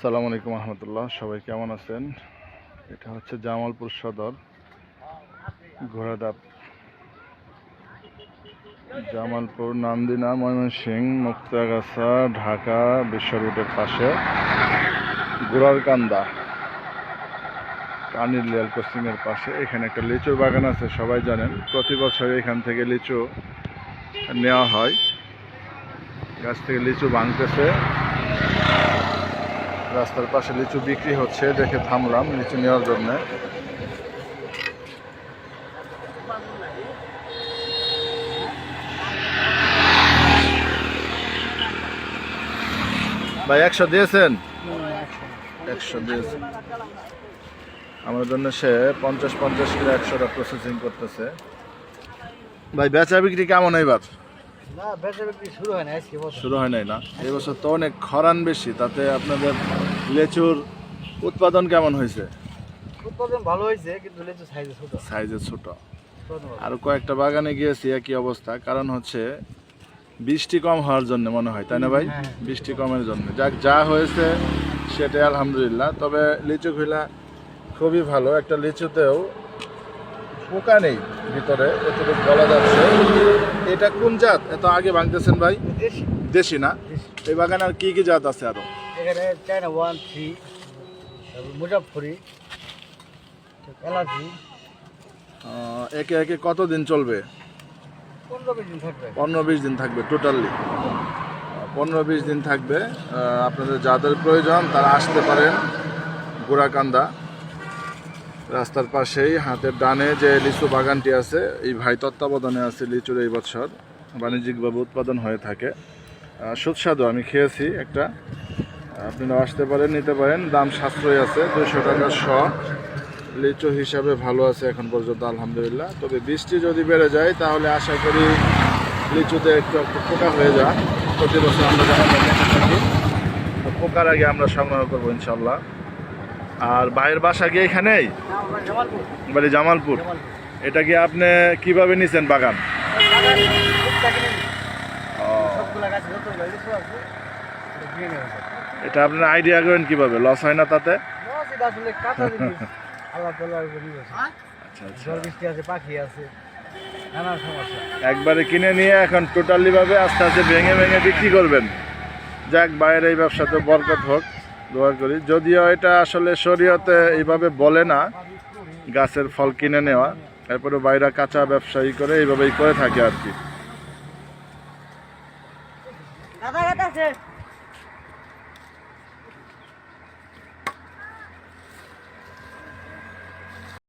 আসসালামু আলাইকুম রহমতুল্লাহ সবাই কেমন আছেন? এটা হচ্ছে জামালপুর সদর ঘোড়াদাপ জামালপুর, নান্দিনা, ময়মনসিং, মুক্তাগাছা, ঢাকা বিশ্ব রুটের পাশে গোড়ারকান্দা পানির লেয়াল কোচিং এর পাশে। এখানে একটা লিচুর বাগান আছে, সবাই জানেন। প্রতি বছর এখান থেকে লিচু নেওয়া হয়। গাছ থেকে লিচু ভাঙতেছে। রাস্তার পাশে লিচু বিক্রি হচ্ছে দেখে থামলাম লিচু নেওয়ার জন্য। ভাই একশো দিয়েছেন? একশো দিয়েছেন আমার জন্য সে পঞ্চাশ পঞ্চাশ কিলো একশোটা প্রসেসিং করতেছে। ভাই বেচা বিক্রি কেমন এবার না বেচা বিক্রি শুরু হয় না শুরু হয় নাই না? এবছর তো অনেক খরান বেশি তাতে আপনাদের লেচুর উৎপাদন কেমন হয়েছে? উৎপাদন ভালো হয়েছে কিন্তু লিচু সাইজে ছোট। সাইজে ছোট। আর কয়েকটা বাগানে গিয়েছি একই অবস্থা। কারণ হচ্ছে বৃষ্টি কম হওয়ার জন্য মনে হয় তাই না ভাই? হ্যাঁ। বৃষ্টি কমের জন্য। যাক যা হয়েছে সেটাই আলহামদুলিল্লাহ। তবে লিচু খুলা খুবই ভালো। একটা লিচুতেও পোকা নেই ভিতরে এতটুকু বলা যাচ্ছে। এটা কোন জাত? এত আগে ভাঙতেছেন ভাই। দেশি। দেশি না? এই বাগানে আর কি কি জাত আছে আরও? এখানে চায়না ওয়ান থ্রি তারপর মুজাফরি এলাচি। একে একে কতদিন চলবে? পনেরো বিশ দিন থাকবে। পনেরো বিশ দিন থাকবে টোটালি পনেরো বিশ দিন থাকবে। আপনাদের যাদের প্রয়োজন তারা আসতে পারেন গোড়াকান্দা রাস্তার পাশেই হাতের ডানে যে লিচু বাগানটি আছে এই ভাই তত্ত্বাবধানে আছে লিচুর এই বছর। বাণিজ্যিকভাবে উৎপাদন হয়ে থাকে। সুস্বাদু আমি খেয়েছি একটা। আপনারা আসতে পারেন নিতে পারেন। দাম সাশ্রয় আছে দুশো টাকা শ। লিচু হিসাবে ভালো আছে এখন পর্যন্ত আলহামদুলিল্লাহ। তবে বৃষ্টি যদি বেড়ে যায় তাহলে আশা করি লিচুতে একটু একটু পোকা হয়ে যায় প্রতি বছর আমরা থাকি। পোকার আগে আমরা সংগ্রহ করব ইনশাল্লাহ আর ভাইয়ের বাসা কি এখানেই? আমরা জামালপুর বাড়ি জামালপুর। জামালপুর এটা কি আপনি কীভাবে নিছেন বাগান। ও, এটা আপনার আইডিয়া করেন কীভাবে? লস হয় না তাতে? আচ্ছা আচ্ছা। ঝড় বৃষ্টি আছে পাখি আছে নানা সমস্যা। একবারে কিনে নিয়ে এখন টোটালি ভাবে আস্তে আস্তে ভেঙে ভেঙে বিক্রি করবেন। যাক বাইরে এই ব্যবসাতে বরকত হোক দোয়া করি। যদিও এটা আসলে শরীয়তে এইভাবে বলে না গাছের ফল কিনে নেওয়া। এরপরে বাইরে কাঁচা ব্যবসায়ী করে এইভাবেই করে থাকে আর কি।